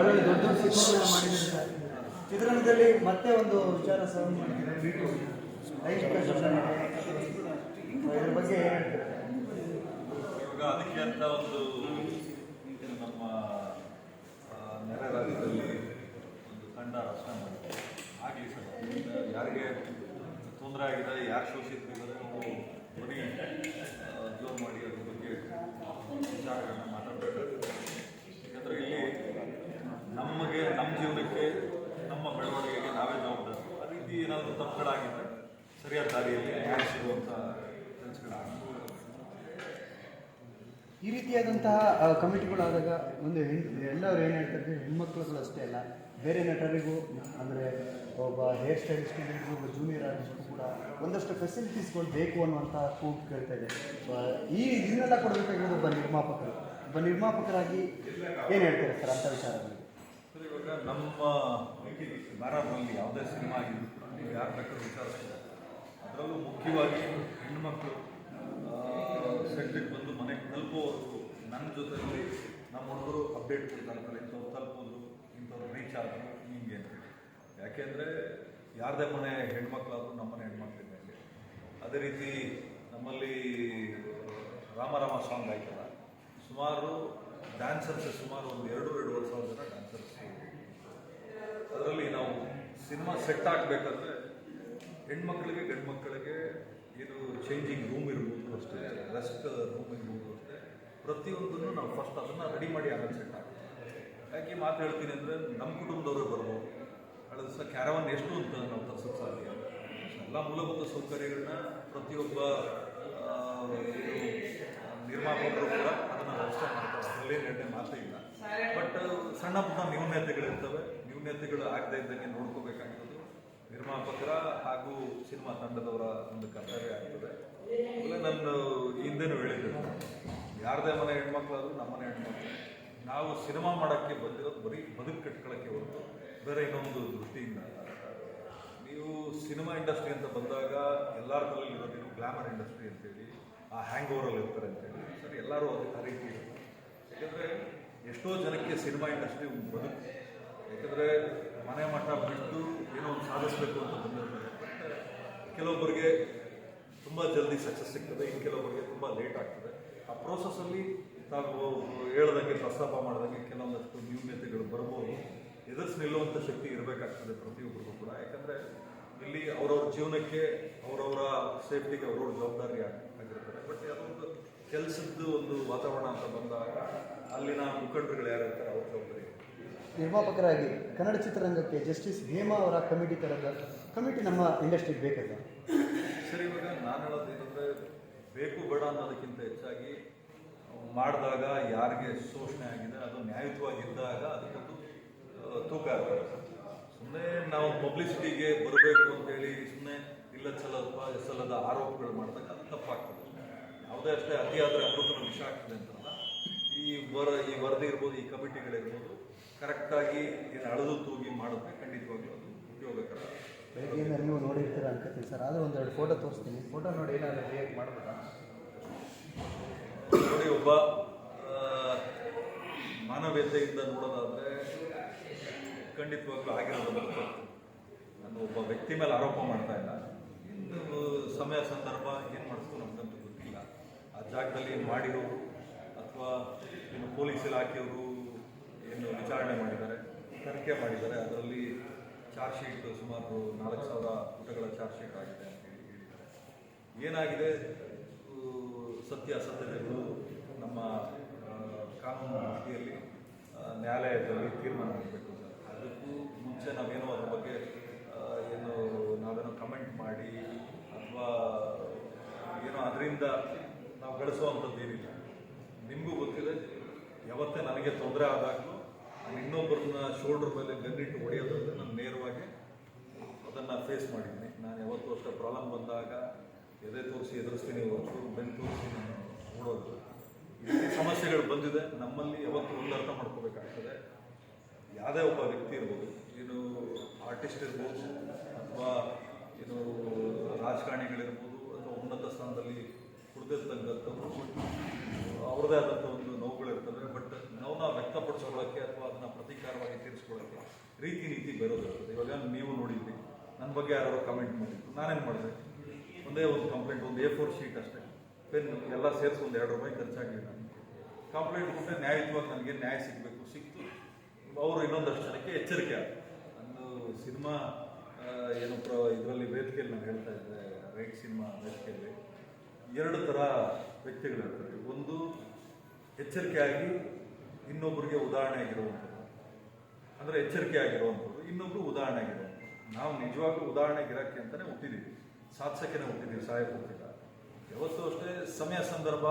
ಒಳ್ಳೊಳ್ಳೆ ದೊಡ್ಡ ದೊಡ್ಡ ಸಿನಿಮಾಗಳನ್ನ ಮಾಡಿದ್ದಾರೆ. ಮತ್ತೆ ಒಂದು ವಿಚಾರ ಸಹ ಇದ್ರ ಬಗ್ಗೆ ಅದಕ್ಕೆ ಅಂತ ಒಂದು ನಮ್ಮ ನೆರೆ ರಾಜ್ಯದಲ್ಲಿ ಒಂದು ತಂಡ ರಚನೆ ಮಾಡಿದೆ ಆಗಲಿ ಸರ್ ಯಾರಿಗೆ ತೊಂದರೆ ಆಗಿದೆ, ಯಾರು ಶೋಷಿತರಿದ್ದಾರೆ ನಾವು ಬರೀ ಜೋರ್ ಮಾಡಿ ಅದ್ರ ಬಗ್ಗೆ ವಿಚಾರಗಳನ್ನ ಮಾತಾಡಬೇಕಾಗುತ್ತೆ ಯಾಕಂದರೆ ಇಲ್ಲಿ ನಮಗೆ ನಮ್ಮ ಜೀವನಕ್ಕೆ ನಮ್ಮ ಬೆಳವಣಿಗೆಗೆ ನಾವೇ ಜವಾಬ್ದಾರಿ ಆ ರೀತಿ ಏನಾದರೂ ತಪ್ಪುಗಳಾಗಿದ್ದರೆ ಸರಿಯಾದ ದಾರಿಯಲ್ಲಿ ಕೆಲಸಗಳಾಗಿದೆ ಈ ರೀತಿಯಾದಂತಹ ಕಮಿಟಿಗಳಾದಾಗ ಒಂದು ಹೆಣ್ ಎಲ್ಲರೂ ಏನು ಹೇಳ್ತಾರೆ ಹೆಣ್ಮಕ್ಳುಗಳು ಅಷ್ಟೇ ಅಲ್ಲ ಬೇರೆ ನಟರಿಗೂ ಅಂದರೆ ಒಬ್ಬ ಹೇರ್ ಸ್ಟೈಲಿಸ್ಟ್ಗಳಿಗೂ ಒಬ್ಬ ಜೂನಿಯರ್ ಆರ್ಟಿಸ್ಟ್ಗೂ ಕೂಡ ಒಂದಷ್ಟು ಫೆಸಿಲಿಟೀಸ್ಗಳು ಬೇಕು ಅನ್ನುವಂಥ ಕೂಗು ಕೇಳ್ತಾ ಇದೆ. ಈ ಇದನ್ನೆಲ್ಲ ಕೊಡಬೇಕಾಗಿರೋದು ಒಬ್ಬ ನಿರ್ಮಾಪಕರು. ಒಬ್ಬ ನಿರ್ಮಾಪಕರಾಗಿ ಏನು ಹೇಳ್ತಾರೆ ಸರ್ ಅಂಥ ವಿಚಾರಗಳಿಗೆ ಇವಾಗ ನಮ್ಮ ಯಾವುದೇ ಸಿನಿಮಾ ಆಗಿದ್ರು ಕೂಡ ನೀವು ಯಾರು ಬೇಕಾದ್ರೂ ವಿಚಾರಿಸ್ಬೋದು ಅದರಲ್ಲೂ ಮುಖ್ಯವಾಗಿ ಹೆಣ್ಣುಮಕ್ಕಳು ಸೆಟ್ಟಿಗೆ ಬಂದು ಮನೆಗೆ ತಲುಪೋವರೆಗೂ ನನ್ನ ಜೊತೆಯಲ್ಲಿ ನಮ್ಮ ಹುಡುಗರು ಅಪ್ಡೇಟ್ ಕೊಡ್ತಾರೆ ಇಂಥವ್ರು ತಲುಪಿದ್ರು, ಇಂಥವ್ರು ರೀಚ್ ಆದರು, ಹಿಂಗೆ ಅಂತ ಹೇಳಿ. ಯಾಕೆಂದರೆ ಯಾರದೇ ಮನೆ ಹೆಣ್ಮಕ್ಳಾದರೂ ನಮ್ಮ ಮನೆ ಹೆಣ್ಮಕ್ಳಿದ್ದಂಗೆ ಅದೇ ರೀತಿ ನಮ್ಮಲ್ಲಿ ರಾಮರಾಮ ಸಾಂಗ್ ಆಯ್ತಲ್ಲ, ಸುಮಾರು ಡ್ಯಾನ್ಸರ್ಸ್ ಸುಮಾರು ಒಂದು ಎರಡು ಎರಡೂವರೆ ಸಾವಿರ ಜನ ಡ್ಯಾನ್ಸರ್ಸ್ ಅದರಲ್ಲಿ ನಾವು ಸಿನಿಮಾ ಸೆಟ್ ಆಗಬೇಕಂದ್ರೆ ಹೆಣ್ಮಕ್ಳಿಗೆ ಗಂಡು ಮಕ್ಕಳಿಗೆ ಇದು ಚೇಂಜಿಂಗ್ ರೂಮ್ ಇರ್ಬೋದು ಅಷ್ಟೇ ರೆಸ್ಟ್ ರೂಮ್ ಇರ್ಬೋದು ಅಷ್ಟೇ. ಪ್ರತಿಯೊಂದನ್ನು ನಾವು ಫಸ್ಟ್ ಅದನ್ನು ರೆಡಿ ಮಾಡಿ ಆಮೇಲೆ ಸೆಟ್ ಆಗ್ತೀವಿ ಯಾಕೆ ಮಾತು ಹೇಳ್ತೀನಿ ಅಂದರೆ ನಮ್ಮ ಕುಟುಂಬದವರೇ ಬರ್ಬೋದು. ಕಳೆದ ದಿವಸ ಕ್ಯಾರವನ್ ಎಷ್ಟು ಅಂತ ನಾವು ತರ್ಸೋಕ್ಕೆ ಸಾಧ್ಯ ಎಲ್ಲ ಮೂಲಭೂತ ಸೌಕರ್ಯಗಳನ್ನ ಪ್ರತಿಯೊಬ್ಬ ನಿರ್ಮಾಪಕರು ಕೂಡ ಅದನ್ನು ವ್ಯವಸ್ಥೆ ಮಾಡ್ತಾರೆ. ಅದರಲ್ಲೇ ಎರಡನೇ ಮಾತೇ ಇಲ್ಲ. ಬಟ್ ಸಣ್ಣ ಪುಟ್ಟ ನ್ಯೂನ್ಯತೆಗಳಿರ್ತವೆ ನ್ಯೂನ್ಯತೆಗಳು ಆಗದೆ ಇದ್ದಂಗೆ ನೋಡ್ಕೋಬೇಕಾಗಿರೋದು ನಿರ್ಮಾಪಕರ ಹಾಗೂ ಸಿನಿಮಾ ತಂಡದವರ ಒಂದು ಕರ್ತವ್ಯ ಆಗ್ತದೆ. ನನ್ನ ಹಿಂದೆನೂ ಹೇಳಿದ್ದೆ ಯಾರದೇ ಮನೆ ಹೆಣ್ಮಕ್ಳಾದ್ರೂ ನಮ್ಮನೆ ಹೆಣ್ಮಕ್ಳು. ನಾವು ಸಿನಿಮಾ ಮಾಡೋಕ್ಕೆ ಬಂದಿರೋದು ಬರೀ ಬದುಕು ಕಟ್ಕೊಳ್ಳೋಕ್ಕೆ ಹೊರತು ಬೇರೆ ಇನ್ನೊಂದು ದೃಷ್ಟಿಯಿಂದ. ನೀವು ಸಿನಿಮಾ ಇಂಡಸ್ಟ್ರಿ ಅಂತ ಬಂದಾಗ ಎಲ್ಲರ ತಲೆಯಲ್ಲಿ ಇರೋದು ಗ್ಲಾಮರ್ ಇಂಡಸ್ಟ್ರಿ ಅಂತೇಳಿ, ಆ ಹ್ಯಾಂಗ್ ಓವರಲ್ಲಿ ಇರ್ತಾರೆ ಅಂತೇಳಿ. ಸರಿ, ಎಲ್ಲರೂ ಅದು ಆ ರೀತಿ ಇರುತ್ತೆ. ಯಾಕೆಂದರೆ ಎಷ್ಟೋ ಜನಕ್ಕೆ ಸಿನಿಮಾ ಇಂಡಸ್ಟ್ರಿ ಬದುಕು ಯಾಕೆಂದರೆ ಮನೆ ಮಠ ಬಿಟ್ಟು ಏನೋ ಒಂದು ಸಾಧಿಸಬೇಕು ಅಂತ ಬಂದಿರ್ತಾರೆ But ಕೆಲವೊಬ್ಬರಿಗೆ ತುಂಬ ಜಲ್ದಿ ಸಕ್ಸಸ್ ಸಿಗ್ತದೆ ಇನ್ನು ಕೆಲವರಿಗೆ ತುಂಬ ಲೇಟ್ ಆಗ್ತದೆ. ಆ ಪ್ರೋಸೆಸ್ಸಲ್ಲಿ ತಾವು ಹೇಳ್ದಂಗೆ ಪ್ರಸ್ತಾಪ ಮಾಡಿದಂಗೆ ಕೆಲವೊಂದಷ್ಟು ನ್ಯೂನ್ಯತೆಗಳು ಬರ್ಬೋದು. ಎದುರಿಸಿ ನಿಲ್ಲುವಂಥ ಶಕ್ತಿ ಇರಬೇಕಾಗ್ತದೆ ಪ್ರತಿಯೊಬ್ಬರಿಗೂ ಕೂಡ. ಯಾಕಂದರೆ ಇಲ್ಲಿ ಅವರವ್ರ ಜೀವನಕ್ಕೆ, ಅವರವರ ಸೇಫ್ಟಿಗೆ ಅವ್ರವ್ರ ಜವಾಬ್ದಾರಿ ಆಗ್- ಆಗಿರ್ತಾರೆ. ಬಟ್ ಅದೊಂದು ಕೆಲಸದ್ದು ಒಂದು ವಾತಾವರಣ ಅಂತ ಬಂದಾಗ ಅಲ್ಲಿನ ಮುಖಂಡರುಗಳು ಯಾರಿರ್ತಾರೆ ಅವ್ರ ಜವಾಬ್ದಾರಿ. ನಿರ್ಮಾಪಕರಾಗಿ ಕನ್ನಡ ಚಿತ್ರರಂಗಕ್ಕೆ ಜಸ್ಟಿಸ್ ಹೇಮಾ ಅವರ ಕಮಿಟಿ ಥರದ ಕಮಿಟಿ ನಮ್ಮ ಇಂಡಸ್ಟ್ರಿಗೆ ಬೇಕಲ್ಲ. ಸರಿ, ಇವಾಗ ನಾನು ಹೇಳೋದು ಏನಂದ್ರೆ ಬೇಕು, ಬೇಡ ಅನ್ನೋದಕ್ಕಿಂತ ಹೆಚ್ಚಾಗಿ ಮಾಡಿದಾಗ ಯಾರಿಗೆ ಶೋಷಣೆ ಆಗಿದೆ, ಅದು ನ್ಯಾಯಯುತವಾಗಿದ್ದಾಗ ಅದಕ್ಕೊಂದು ತೂಕ ಆಗ್ತದೆ ಸುಮ್ಮನೆ ನಾವು ಪಬ್ಲಿಸಿಟಿಗೆ ಬರಬೇಕು ಅಂತೇಳಿ ಸುಮ್ಮನೆ ಇಲ್ಲ ಸಲ್ಲಪ್ಪ ಸಲದ ಆರೋಪಗಳು ಮಾಡಿದಾಗ ಅದು ತಪ್ಪಾಗ್ತದೆ ಯಾವುದೇ ಅಷ್ಟೇ ಅತಿಯಾದರೆ ಅಮೃತನ ವಿಷ ಆಗ್ತದೆ ಅಂತಲ್ಲ. ಈ ವರ, ಈ ವರದಿ ಇರ್ಬೋದು, ಈ ಕಮಿಟಿಗಳಿರ್ಬೋದು ಕರೆಕ್ಟಾಗಿ ಏನು ಅಳೆದು ತೂಗಿ ಮಾಡಿದ್ರೆ ಖಂಡಿತವಾಗ್ಲೂ ಅದು ಉಪಯೋಗಕರ. ಅನ್ಕೋತೀನಿ ಸರ್. ಆದರೂ ಒಂದೆರಡು ಫೋಟೋ ತೋರಿಸ್ತೀನಿ. ಫೋಟೋ ನೋಡಿ ಏನಾದರೂ ರಿಯಾಕ್ಟ್ ಮಾಡ್ಬೋದಾ ನೋಡಿ, ಒಬ್ಬ ಮಾನವೀಯತೆಯಿಂದ ನೋಡೋದಾದರೆ ಖಂಡಿತವಾಗ್ಲೂ ಆಗಿರೋದು ನಾನು ಒಬ್ಬ ವ್ಯಕ್ತಿ ಮೇಲೆ ಆರೋಪ ಮಾಡ್ತಾ ಇಲ್ಲ. ಸಮಯ ಸಂದರ್ಭ ಏನು ಮಾಡಿಸ್ತು ನಮಗಂತೂ ಗೊತ್ತಿಲ್ಲ. ಆ ಜಾಗದಲ್ಲಿ ಏನು ಮಾಡಿರೋರು ಅಥವಾ ಏನು ಪೊಲೀಸ್ ಇಲಾಖೆಯವರು ಏನು ವಿಚಾರಣೆ ಮಾಡಿದ್ದಾರೆ, ತನಿಖೆ ಮಾಡಿದ್ದಾರೆ, ಅದರಲ್ಲಿ ಚಾರ್ಜ್ ಶೀಟ್ ಸುಮಾರು ನಾಲ್ಕು ಸಾವಿರ ಪುಟಗಳ ಚಾರ್ಜ್ ಶೀಟ್ ಆಗಿದೆ ಅಂತ ಹೇಳಿ ಹೇಳಿದ್ದಾರೆ. ಏನಾಗಿದೆ? ಸತ್ಯ ಅಸತ್ಯತೆಗಳು ನಮ್ಮ ಕಾನೂನು ರೀತಿಯಲ್ಲಿ ನ್ಯಾಯಾಲಯದಲ್ಲಿ ತೀರ್ಮಾನ ಮಾಡಬೇಕು ಸರ್. ಅದಕ್ಕೂ ಮುಂಚೆ ನಾವೇನೋ ಅದ್ರ ಬಗ್ಗೆ ಏನು ನಾವೇನೋ ಕಮೆಂಟ್ ಮಾಡಿ ಅಥವಾ ಏನೋ ಅದರಿಂದ ನಾವು ಗಳಿಸುವಂಥದ್ದು ಏನಿಲ್ಲ. ನಿಮಗೂ ಗೊತ್ತಿದೆ, ಯಾವತ್ತೇ ನನಗೆ ತೊಂದರೆ ಆದಾಗಲೂ ಇನ್ನೊಬ್ಬರನ್ನ ಶೋಲ್ಡರ್ ಮೇಲೆ ಗನ್ನಿಟ್ಟು ಹೊಡೆಯೋದಂದ್ರೆ ನಾನು ನೇರವಾಗಿ ಅದನ್ನು ಫೇಸ್ ಮಾಡಿದ್ದೀನಿ ನಾನು ಯಾವತ್ತೂ ಅಷ್ಟೇ ಪ್ರಾಬ್ಲಮ್ ಬಂದಾಗ ಎದೆ ತೋರಿಸಿ ಎದುರಿಸ್ತೀನಿ ಹೊರತು ಬೆನ್ನು ತೋರಿಸಿ ನಾನು ಓಡೋದು. ಸಮಸ್ಯೆಗಳು ಬಂದಿದೆ. ನಮ್ಮಲ್ಲಿ ಯಾವತ್ತೂ ಒಂದು ಅರ್ಥ ಮಾಡ್ಕೋಬೇಕಾಗ್ತದೆ. ಯಾವುದೇ ಒಬ್ಬ ವ್ಯಕ್ತಿ ಇರ್ಬೋದು, ಏನು ಆರ್ಟಿಸ್ಟ್ ಇರ್ಬೋದು, ಅಥವಾ ಏನು ರಾಜಕಾರಣಿಗಳಿರ್ಬೋದು, ಅಥವಾ ಉನ್ನತ ಸ್ಥಾನದಲ್ಲಿ ಕುಡಿದಿರ್ತಕ್ಕಂಥವ್ರು ಅವ್ರದ್ದೇ ಆದಂಥ ಒಂದು ನೋವುಗಳಿರ್ತವೆ ಬಟ್ ನೋವನ್ನ ವ್ಯಕ್ತಪಡಿಸ್ಕೊಳ್ಳೋಕ್ಕೆ ಅಥವಾ ಅದನ್ನು ಪ್ರತೀಕಾರವಾಗಿ ಉಪಯೋಗಿಸ್ಕೊಳ್ಳೋಕ್ಕೆ ರೀತಿ ನೀತಿ ಬರೋದಿರ್ತದೆ ಇವಾಗ ನೀವು ನೋಡಿದ್ವಿ ನನ್ನ ಬಗ್ಗೆ ಯಾರೋ ಕಮೆಂಟ್ ಮಾಡಿದ್ರು. ನಾನೇನು ಮಾಡಿದೆ? ಒಂದೇ ಒಂದು ಕಂಪ್ಲೇಂಟ್ ಒಂದು ಎ ಫೋರ್ ಶೀಟ್ ಅಷ್ಟೇ. ಪೆನ್ ಎಲ್ಲ ಸೇರಿಸಿ ಒಂದು ಎರಡು ರೂಪಾಯಿ ಖರ್ಚಾಗಲಿಲ್ಲ ಕಂಪ್ಲೇಂಟ್ ಕೊಟ್ಟರೆ ನ್ಯಾಯಯುತವಾಗಿ ನನಗೆ ನ್ಯಾಯ ಸಿಗಬೇಕು? ಸಿಕ್ತು. ಅವರು ಇನ್ನೊಂದಷ್ಟು ಜನಕ್ಕೆ ಎಚ್ಚರಿಕೆ ಒಂದು ಸಿನಿಮಾ ಏನು ಪ್ರ, ಇದರಲ್ಲಿ ವೇದಿಕೆಯಲ್ಲಿ ನಾನು ಹೇಳ್ತಾ ಇದ್ದೆ. ರೈಟ್ ಸಿನಿಮಾ ವೇದಿಕೆಯಲ್ಲಿ. ಎರಡು ಥರ ವ್ಯಕ್ತಿಗಳಿರ್ತಾರೆ. ಒಂದು ಎಚ್ಚರಿಕೆಯಾಗಿ ಇನ್ನೊಬ್ಬರಿಗೆ ಉದಾಹರಣೆ ಆಗಿರುವಂಥದ್ದು. ಅಂದರೆ ಎಚ್ಚರಿಕೆ ಆಗಿರುವಂಥದ್ದು, ಇನ್ನೊಬ್ರು ಉದಾಹರಣೆ ಆಗಿರುವಂಥದ್ದು. ನಾವು ನಿಜವಾಗ್ಲೂ ಉದಾಹರಣೆ ಗಿರಕ್ಕೆ ಅಂತಲೇ ಹುಟ್ಟಿದ್ದೀವಿ ಸಾಧಿಸೋಕ್ಕೆ ಹುಟ್ಟಿದ್ದೀವಿ ಸಹಾಯ ಹುಟ್ಟಿಲ್ಲ ಯಾವತ್ತೂ ಅಷ್ಟೇ, ಸಮಯ ಸಂದರ್ಭ,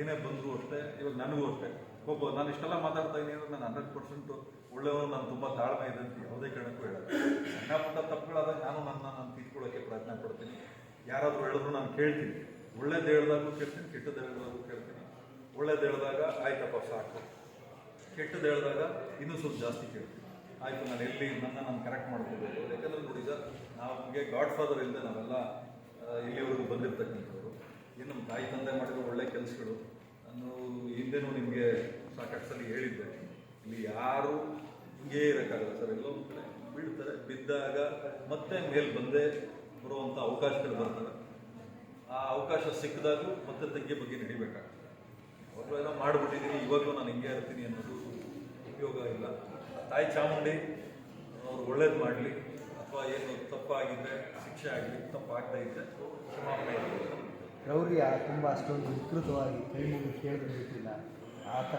ಏನೇ ಬಂದರೂ ಅಷ್ಟೇ, ಇವಾಗ ನನಗೂ ಅಷ್ಟೇ. ಒಬ್ಬ ನಾನು ಇಷ್ಟೆಲ್ಲ ಮಾತಾಡ್ತಾ ಇದ್ದೀನಿ ಅಂದ್ರೆ ನಾನು ಹಂಡ್ರೆಡ್ ಪರ್ಸೆಂಟು ಒಳ್ಳೆಯವರು ನಾನು ತುಂಬ ತಾಳ್ಮೆ ಇದೆ ಅಂತ ಯಾವುದೇ ಕಾರಣಕ್ಕೂ ಹೇಳಲ್ಲ. ಸಣ್ಣ ಪುಟ್ಟ ತಪ್ಪುಗಳಾದಾಗ ನಾನು ನನ್ನ, ನಾನು ತಿದ್ಕೊಳ್ಳೋಕ್ಕೆ ಪ್ರಯತ್ನ ಪಡ್ತೀನಿ. ಯಾರಾದರೂ ಹೇಳಿದ್ರು ನಾನು ಕೇಳ್ತೀನಿ. ಒಳ್ಳೇದು ಹೇಳ್ದಾಗೂ ಕೇಳ್ತೀನಿ ಕೆಟ್ಟದ್ದು ಹೇಳ್ದಾಗೂ ಕೇಳ್ತೀನಿ. ಒಳ್ಳೇದು ಹೇಳಿದಾಗ, ಆಯ್ತಪ್ಪ, ಸಾಕು. ಕೆಟ್ಟದ್ದು ಹೇಳಿದಾಗ ಇನ್ನೂ ಸ್ವಲ್ಪ ಜಾಸ್ತಿ ಕೇಳ್ತೀನಿ. ಆಯಿತು, ನಾನು ಎಲ್ಲಿ ನನ್ನ ನಾನು ಕರೆಕ್ಟ್ ಮಾಡ್ಕೋಬೇಕು. ಯಾಕಂದ್ರೆ ನೋಡಿ ಸರ್ ನಮಗೆ ಗಾಡ್ ಫಾದರ್ ಇಲ್ಲದೆ ನಾವೆಲ್ಲ ಇಲ್ಲಿವರೆಗೂ ಬಂದಿರ್ತಕ್ಕಂಥವ್ರು. ಏನು ನಮ್ಮ ತಾಯಿ ತಂದೆ ಮಾಡಿರೋ ಒಳ್ಳೆ ಕೆಲಸಗಳು, ನಾನು ಹಿಂದೆನೂ ನಿಮಗೆ ಸಾಕಷ್ಟು ಸಲ ಹೇಳಿದ್ದೆ. ಇಲ್ಲಿ ಯಾರು ಹಿಂಗೆ ಇರೋಕ್ಕಾಗಲ್ಲ ಸರ್. ಎಲ್ಲೋ ಒಂದು ಕಡೆ ಬೀಳ್ತಾರೆ, ಬಿದ್ದಾಗ ಮತ್ತೆ ಮೇಲೆ ಬಂದೇ ಬರುವಂಥ ಅವಕಾಶಗಳು ಬರ್ತವೆ. ಆ ಅವಕಾಶ ಸಿಕ್ಕಿದಾಗೂ ಮತ್ತೆ ತಗ್ಗಿ ಬಗ್ಗೆ ನಡಿಬೇಕಾಗ್ತದೆ. ಅವಾಗಲೂ ಏನೋ ಮಾಡಿಬಿಟ್ಟಿದ್ದೀನಿ ಇವಾಗಲೂ ನಾನು ಹಿಂಗೆ ಇರ್ತೀನಿ ಅನ್ನೋದು ಉಪಯೋಗ ಇಲ್ಲ. ತಾಯಿ ಚಾಮುಂಡಿ, ಅವ್ರು ಒಳ್ಳೇದು ಮಾಡಲಿ, ಅಥವಾ ಏನು ತಪ್ಪಾಗಿದೆ, ಶಿಕ್ಷೆ ಆಗಲಿ ತಪ್ಪಾಗದೇ ಇದ್ದರೆ ಕ್ಷಮಾಪಣೆ ಕ್ರೌರ್ಯ ತುಂಬ ಅಷ್ಟೊಂದು ವಿಕೃತವಾಗಿ ಕೈ ಮುಗಿದು ಕೇಳಿದ್ರೆ ಆ ಥರ